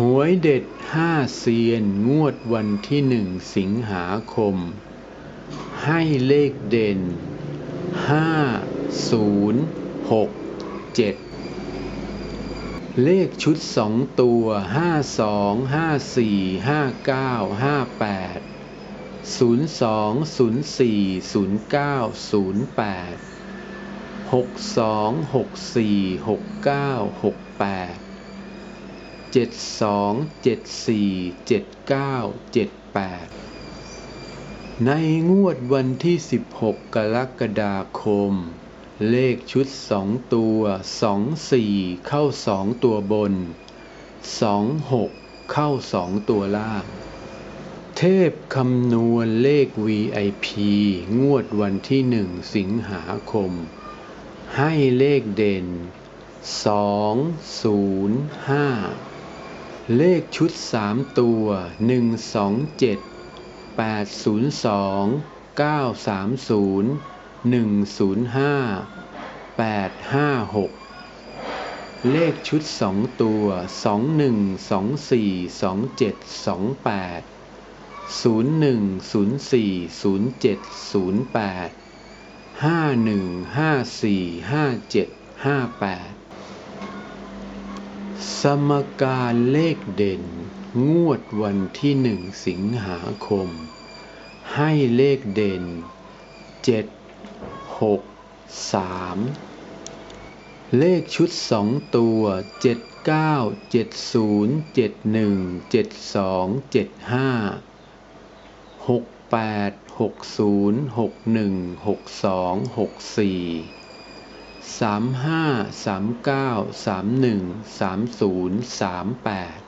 หวยเด็ดห้าเซียนงวดวันที่หนึ่งสิงหาคม ให้เลขเด่นห้าศูนย์หกเจ็ดเลขชุดสองตัวห้าสองห้าสี่ห้าเก้าห้าแปดศูนย์สองศูนย์สี่ศูนย์เก้าศูนย์แปดหกสองหกสี่หกเก้าหกแปด เจ็ดสองเจ็ดสี่เจ็ดเก้าเจ็ดแปดในงวดวันที่ 16 กรกฎาคม เลขชุดสองตัวสองสี่เข้าสองตัวบนสองหกเข้าสองตัวล่าง เทพคำนวณเลข VIP งวดวันที่หนึ่งสิงหาคม ให้เลขเด่นสองศูนย์ห้า เลขชุดสามตัวหนึ่งสองเจ็ดแปดศูนย์สองเก้าสามศูนย์หนึ่งศูนย์ห้าแปดห้าหกเลขชุดสองตัวสองหนึ่งสองสี่สองเจ็ดสองแปดศูนย์หนึ่งศูนย์สี่ศูนย์เจ็ดศูนย์แปดห้าหนึ่งห้าสี่ห้าเจ็ดห้าแปด สมการเลขเด่น งวดวันที่หนึ่งสิงหาคม ให้เลขเด่น 7 6 3 เลขชุดสองตัว 79 70 71 72 75 68 60 61 62 64 สามห้าสามเก้าสามหนึ่งสามศูนย์สามแปด